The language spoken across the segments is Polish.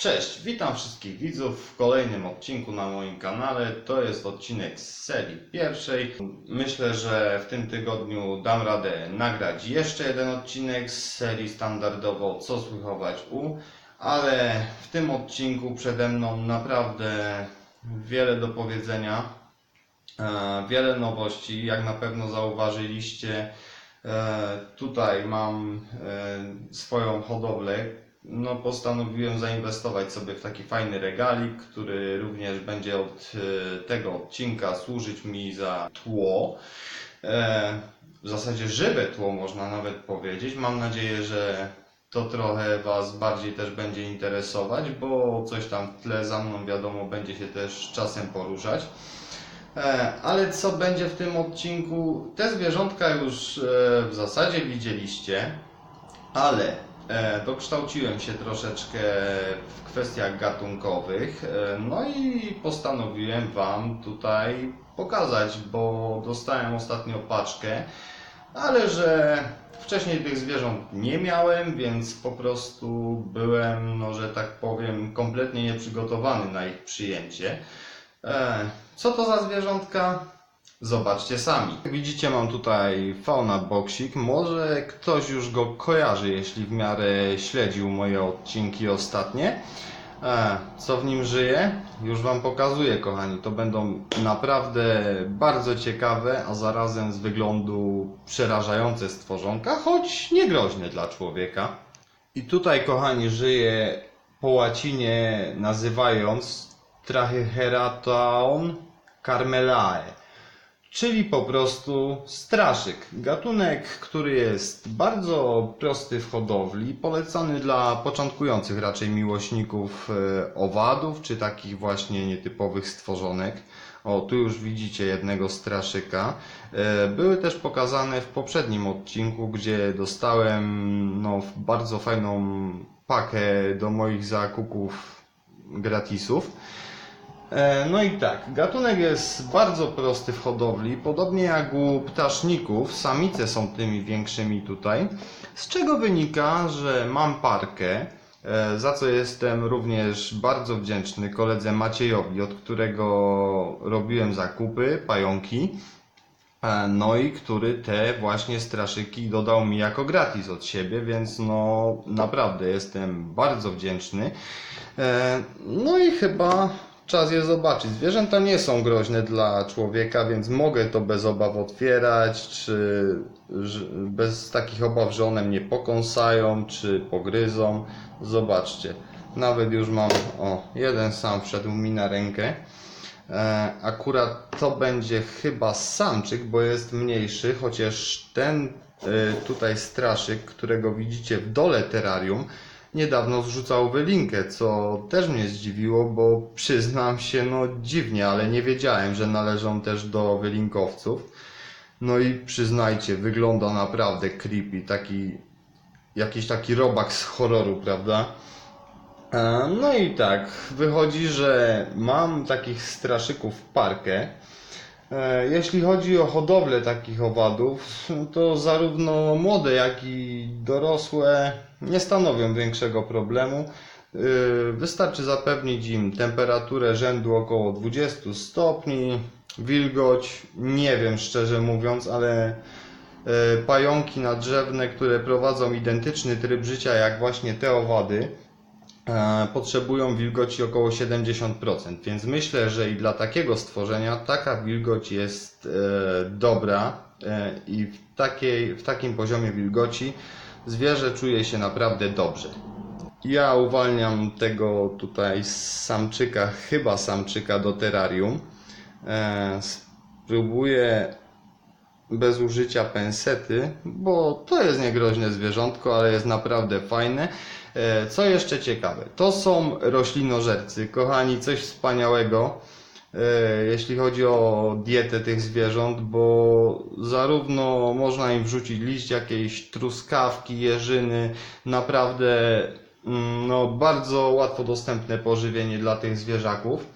Cześć, witam wszystkich widzów w kolejnym odcinku na moim kanale. To jest odcinek z serii pierwszej. Myślę, że w tym tygodniu dam radę nagrać jeszcze jeden odcinek z serii standardowo Co słychować u, ale w tym odcinku przede mną naprawdę wiele do powiedzenia, e, wiele nowości. Jak na pewno zauważyliście, e, tutaj mam e, swoją hodowlę, no, postanowiłem zainwestować sobie w taki fajny regalik, który również będzie od e, tego odcinka służyć mi za tło. E, W zasadzie żywe tło można nawet powiedzieć. Mam nadzieję, że to trochę Was bardziej też będzie interesować, bo coś tam w tle za mną wiadomo będzie się też czasem poruszać. E, Ale co będzie w tym odcinku? Te zwierzątka już w zasadzie widzieliście, ale dokształciłem się troszeczkę w kwestiach gatunkowych, e, no i postanowiłem Wam tutaj pokazać, bo dostałem ostatnio paczkę, ale że wcześniej tych zwierząt nie miałem, więc po prostu byłem, no że tak powiem, kompletnie nieprzygotowany na ich przyjęcie. E, Co to za zwierzątka? Zobaczcie sami. Jak widzicie, mam tutaj fauna boksik. Może ktoś już go kojarzy, jeśli w miarę śledził moje odcinki ostatnie. E, Co w nim żyje? Już Wam pokazuję, kochani. To będą naprawdę bardzo ciekawe, a zarazem z wyglądu przerażające stworzonka, choć nie groźne dla człowieka. I tutaj, kochani, żyje po łacinie nazywając Trachyceraton carmelae, czyli po prostu straszyk. Gatunek, który jest bardzo prosty w hodowli, polecany dla początkujących raczej miłośników e, owadów, czy takich właśnie nietypowych stworzonek. O, tu już widzicie jednego straszyka. E, Były też pokazane w poprzednim odcinku, gdzie dostałem no, bardzo fajną pakę do moich zakupów gratisów. E, No i tak, gatunek jest bardzo prosty w hodowli, podobnie jak u ptaszników, samice są tymi większymi tutaj, z czego wynika, że mam parkę, e, za co jestem również bardzo wdzięczny koledze Maciejowi, od którego robiłem zakupy, pająki, e, no i który te właśnie straszyki dodał mi jako gratis od siebie, więc no naprawdę jestem bardzo wdzięczny. No i chyba czas je zobaczyć. Zwierzęta nie są groźne dla człowieka, więc mogę to bez obaw otwierać, czy bez takich obaw, że one mnie pokąsają, czy pogryzą. Zobaczcie. Nawet już mam, o, jeden sam wszedł mi na rękę. E, Akurat to będzie chyba samczyk, bo jest mniejszy, chociaż ten e, tutaj straszyk, którego widzicie w dole terrarium, niedawno zrzucał wylinkę, co też mnie zdziwiło, bo przyznam się, no dziwnie, ale nie wiedziałem, że należą też do wylinkowców. No i przyznajcie, wygląda naprawdę creepy, taki jakiś taki robak z horroru, prawda? E, No i tak, wychodzi, że mam takich straszyków parkę. E, Jeśli chodzi o hodowlę takich owadów, no to zarówno młode, jak i dorosłe nie stanowią większego problemu. E, Wystarczy zapewnić im temperaturę rzędu około 20 stopni, wilgoć, nie wiem szczerze mówiąc, ale e, pająki nadrzewne, które prowadzą identyczny tryb życia jak właśnie te owady, potrzebują wilgoci około 70%, więc myślę, że i dla takiego stworzenia taka wilgoć jest e, dobra e, i w, takiej, w takim poziomie wilgoci zwierzę czuje się naprawdę dobrze. Ja uwalniam tego tutaj samczyka, chyba samczyka do terrarium. E, spróbuję bez użycia pensety, bo to jest niegroźne zwierzątko, ale jest naprawdę fajne. E, Co jeszcze ciekawe, to są roślinożercy. Kochani, coś wspaniałego, e, jeśli chodzi o dietę tych zwierząt, bo zarówno można im wrzucić liść jakiejś truskawki, jeżyny, naprawdę mm, no, bardzo łatwo dostępne pożywienie dla tych zwierzaków.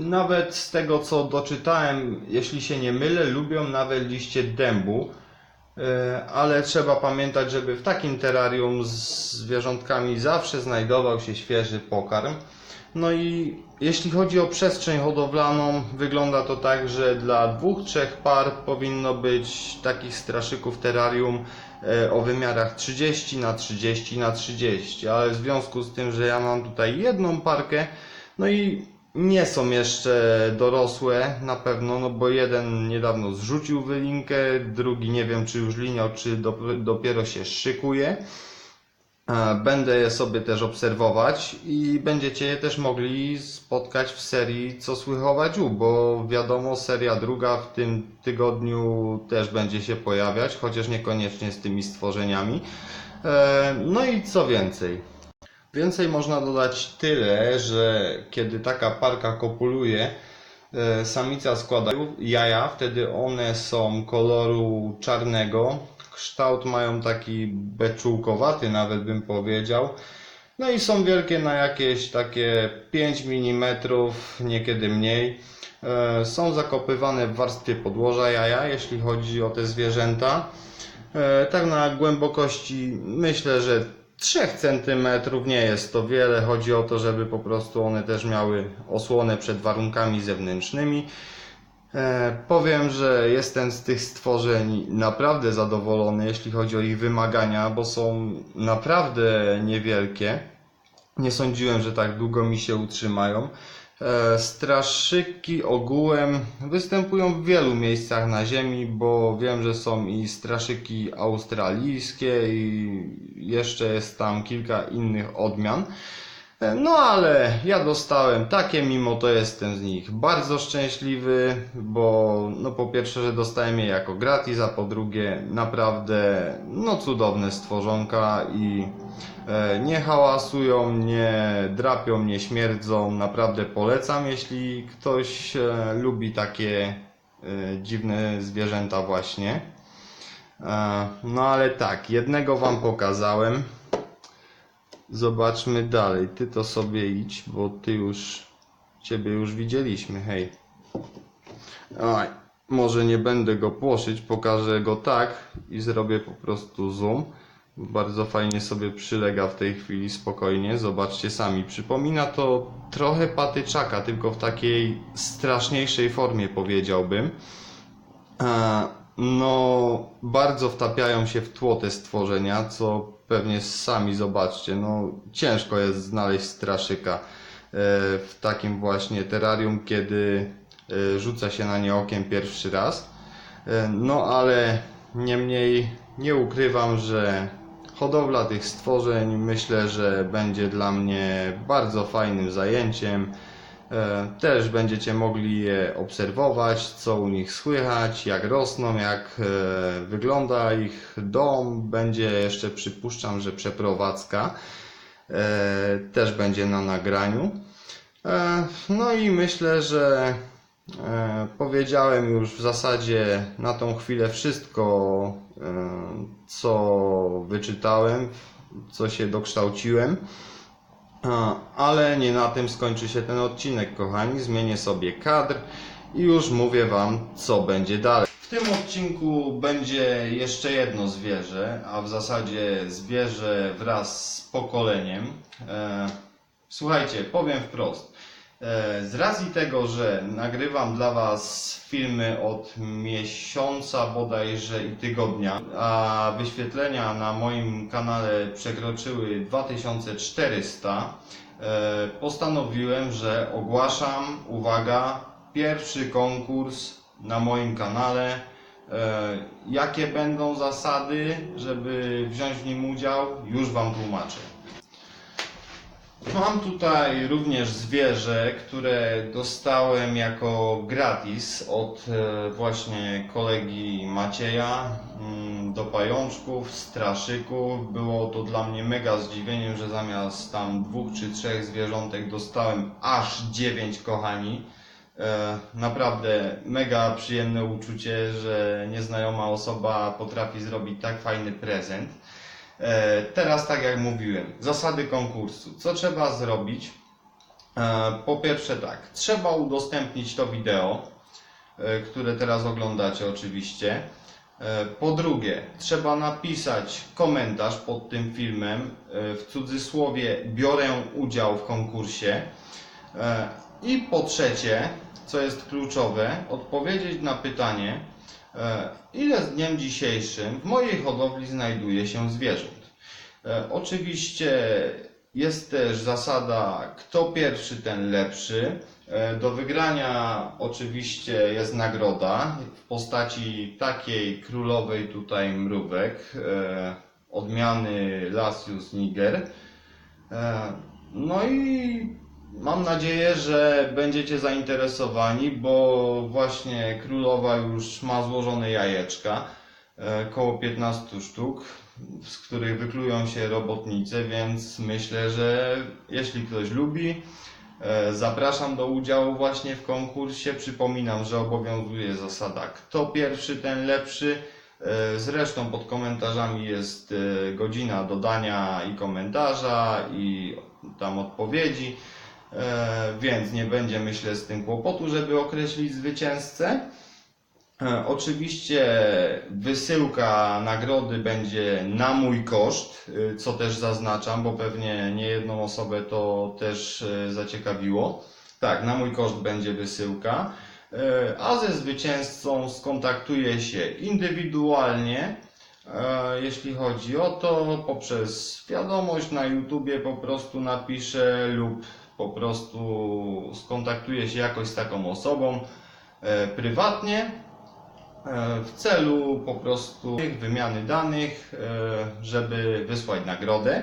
Nawet z tego co doczytałem, jeśli się nie mylę, lubią nawet liście dębu. E, Ale trzeba pamiętać, żeby w takim terrarium z zwierzątkami zawsze znajdował się świeży pokarm. No i jeśli chodzi o przestrzeń hodowlaną, wygląda to tak, że dla dwóch, trzech par powinno być takich straszyków terrarium e, o wymiarach 30 na 30 na 30, ale w związku z tym, że ja mam tutaj jedną parkę, no i nie są jeszcze dorosłe na pewno, no bo jeden niedawno zrzucił wylinkę, drugi nie wiem czy już liniał, czy dop- dopiero się szykuje. E, Będę je sobie też obserwować i będziecie je też mogli spotkać w serii Co słychować u, bo wiadomo, seria druga w tym tygodniu też będzie się pojawiać, chociaż niekoniecznie z tymi stworzeniami. E, No i co więcej? Więcej można dodać tyle, że kiedy taka parka kopuluje, e, samica składa jaja, wtedy one są koloru czarnego. Kształt mają taki beczułkowaty, nawet bym powiedział. No i są wielkie na jakieś takie 5 mm, niekiedy mniej. E, Są zakopywane w warstwie podłoża jaja, jeśli chodzi o te zwierzęta. E, Tak na głębokości myślę, że 3 cm nie jest to wiele. Chodzi o to, żeby po prostu one też miały osłonę przed warunkami zewnętrznymi. E, powiem, że jestem z tych stworzeń naprawdę zadowolony, jeśli chodzi o ich wymagania, bo są naprawdę niewielkie. Nie sądziłem, że tak długo mi się utrzymają. E, Straszyki ogółem występują w wielu miejscach na Ziemi, bo wiem, że są i straszyki australijskie i jeszcze jest tam kilka innych odmian. E, No ale ja dostałem takie, mimo to jestem z nich bardzo szczęśliwy, bo no po pierwsze, że dostałem je jako gratis, a po drugie naprawdę no cudowne stworzonka i nie hałasują, nie drapią, nie śmierdzą. Naprawdę polecam, jeśli ktoś e, lubi takie e, dziwne zwierzęta właśnie. E, no ale tak, jednego wam pokazałem. Zobaczmy dalej. Ty to sobie idź, bo ty już. Ciebie już widzieliśmy, hej. Oj, może nie będę go płoszyć, pokażę go tak i zrobię po prostu zoom. Bardzo fajnie sobie przylega w tej chwili spokojnie. Zobaczcie sami. Przypomina to trochę patyczaka, tylko w takiej straszniejszej formie powiedziałbym. E, No, bardzo wtapiają się w tło te stworzenia, co pewnie sami zobaczcie. No, ciężko jest znaleźć straszyka e, w takim właśnie terrarium, kiedy e, rzuca się na nie okiem pierwszy raz. No, ale niemniej nie ukrywam, że hodowla tych stworzeń myślę, że będzie dla mnie bardzo fajnym zajęciem. E, Też będziecie mogli je obserwować, co u nich słychać, jak rosną, jak e, wygląda ich dom. Będzie jeszcze przypuszczam, że przeprowadzka e, też będzie na nagraniu. No i myślę, że powiedziałem już w zasadzie na tą chwilę wszystko, e, co wyczytałem, co się dokształciłem. A, Ale nie na tym skończy się ten odcinek, kochani. Zmienię sobie kadr i już mówię Wam, co będzie dalej. W tym odcinku będzie jeszcze jedno zwierzę, a w zasadzie zwierzę wraz z pokoleniem. E, słuchajcie, powiem wprost. E, z racji tego, że nagrywam dla Was filmy od miesiąca bodajże i tygodnia, a wyświetlenia na moim kanale przekroczyły 2400, e, postanowiłem, że ogłaszam, uwaga, pierwszy konkurs na moim kanale. E, Jakie będą zasady, żeby wziąć w nim udział, już Wam tłumaczę. Mam tutaj również zwierzę, które dostałem jako gratis od e, właśnie kolegi Macieja mm, do pajączków, straszyków. Było to dla mnie mega zdziwieniem, że zamiast tam dwóch czy trzech zwierzątek dostałem aż dziewięć kochani. E, Naprawdę mega przyjemne uczucie, że nieznajoma osoba potrafi zrobić tak fajny prezent. E, Teraz, tak jak mówiłem, zasady konkursu. Co trzeba zrobić? E, Po pierwsze, tak, trzeba udostępnić to wideo, e, które teraz oglądacie, oczywiście. Po drugie, trzeba napisać komentarz pod tym filmem w cudzysłowie biorę udział w konkursie. I po trzecie, co jest kluczowe, odpowiedzieć na pytanie, ile z dniem dzisiejszym w mojej hodowli znajduje się zwierząt. E, Oczywiście jest też zasada, kto pierwszy, ten lepszy. E, Do wygrania oczywiście jest nagroda w postaci takiej królowej tutaj mrówek, e, odmiany Lasius Niger. E, No i mam nadzieję, że będziecie zainteresowani, bo właśnie królowa już ma złożone jajeczka, e, koło 15 sztuk, z których wyklują się robotnice, więc myślę, że jeśli ktoś lubi, e, zapraszam do udziału właśnie w konkursie. Przypominam, że obowiązuje zasada kto pierwszy, ten lepszy. E, Zresztą pod komentarzami jest e, godzina dodania i komentarza i tam odpowiedzi, E, więc nie będzie myślę z tym kłopotu, żeby określić zwycięzcę. E, Oczywiście wysyłka nagrody będzie na mój koszt, y, co też zaznaczam, bo pewnie nie jedną osobę to też e, zaciekawiło. Tak, na mój koszt będzie wysyłka, E, a ze zwycięzcą skontaktuję się indywidualnie, e, jeśli chodzi o to, poprzez wiadomość na YouTubie po prostu napiszę lub po prostu skontaktuję się jakoś z taką osobą e, prywatnie e, w celu po prostu wymiany danych, e, żeby wysłać nagrodę.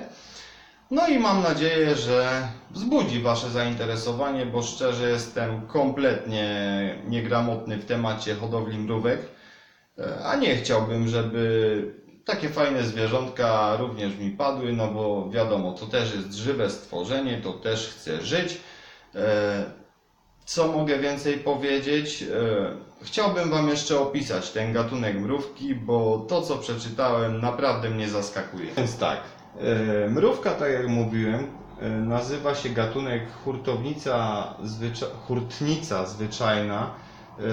No i mam nadzieję, że wzbudzi Wasze zainteresowanie, bo szczerze jestem kompletnie niegramotny w temacie hodowli mrówek, a nie chciałbym, żeby takie fajne zwierzątka również mi padły, no bo wiadomo, to też jest żywe stworzenie, to też chce żyć. E, Co mogę więcej powiedzieć? E, Chciałbym Wam jeszcze opisać ten gatunek mrówki, bo to co przeczytałem naprawdę mnie zaskakuje. Więc tak, e, mrówka, tak jak mówiłem, nazywa się gatunek hurtownica, zwycza, hurtnica zwyczajna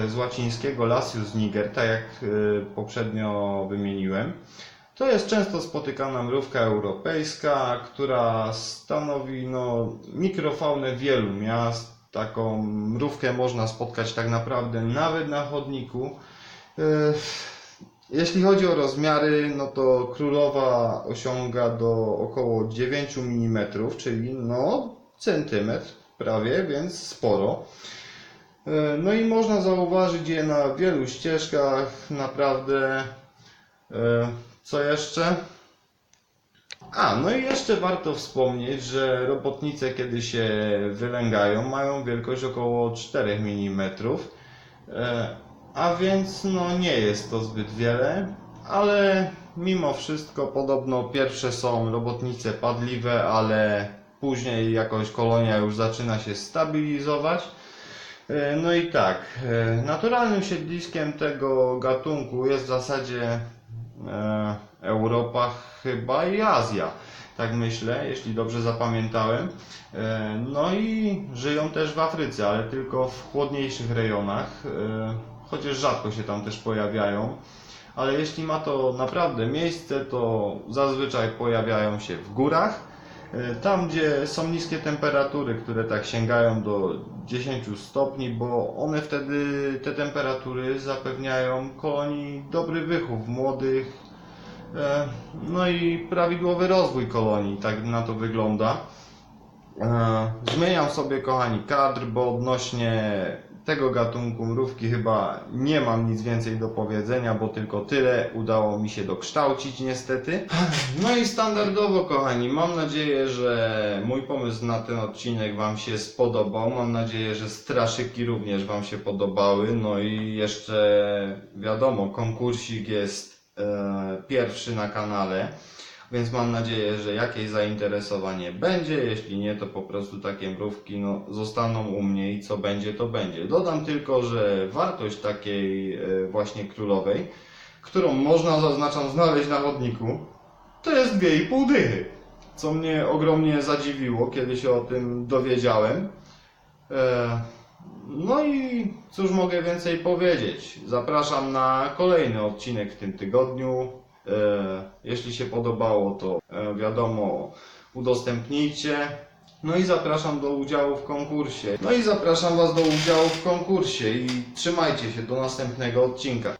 z łacińskiego Lasius niger, tak jak e, poprzednio wymieniłem. To jest często spotykana mrówka europejska, która stanowi no, mikrofaunę wielu miast. Taką mrówkę można spotkać tak naprawdę nawet na chodniku. E, Jeśli chodzi o rozmiary, no to królowa osiąga do około 9 mm, czyli no centymetr prawie, więc sporo. E, No i można zauważyć je na wielu ścieżkach, naprawdę. E, Co jeszcze? A, no i jeszcze warto wspomnieć, że robotnice, kiedy się wylęgają, mają wielkość około 4 mm. E, A więc no nie jest to zbyt wiele, ale mimo wszystko podobno pierwsze są robotnice padliwe, ale później jakoś kolonia już zaczyna się stabilizować. E, No i tak, e, naturalnym siedliskiem tego gatunku jest w zasadzie e, Europa chyba i Azja. Tak myślę, jeśli dobrze zapamiętałem. No i żyją też w Afryce, ale tylko w chłodniejszych rejonach, chociaż rzadko się tam też pojawiają. Ale jeśli ma to naprawdę miejsce, to zazwyczaj pojawiają się w górach. E, Tam, gdzie są niskie temperatury, które tak sięgają do 10 stopni, bo one wtedy, te temperatury zapewniają kolonii dobry wychów młodych, e, no i prawidłowy rozwój kolonii, tak na to wygląda. E, Zmieniam sobie, kochani, kadr, bo odnośnie tego gatunku mrówki chyba nie mam nic więcej do powiedzenia, bo tylko tyle udało mi się dokształcić niestety. No i standardowo, kochani, mam nadzieję, że mój pomysł na ten odcinek Wam się spodobał. Mam nadzieję, że straszyki również Wam się podobały. No i jeszcze wiadomo, konkursik jest e, pierwszy na kanale. Więc mam nadzieję, że jakieś zainteresowanie będzie. Jeśli nie, to po prostu takie mrówki no, zostaną u mnie i co będzie, to będzie. Dodam tylko, że wartość takiej e, właśnie królowej, którą można, zaznaczam, znaleźć na chodniku, to jest 2,5 dychy. Co mnie ogromnie zadziwiło, kiedy się o tym dowiedziałem. E, No i cóż mogę więcej powiedzieć? Zapraszam na kolejny odcinek w tym tygodniu. E, jeśli się podobało, to e, wiadomo, udostępnijcie. No i zapraszam do udziału w konkursie. No i zapraszam Was do udziału w konkursie i trzymajcie się do następnego odcinka.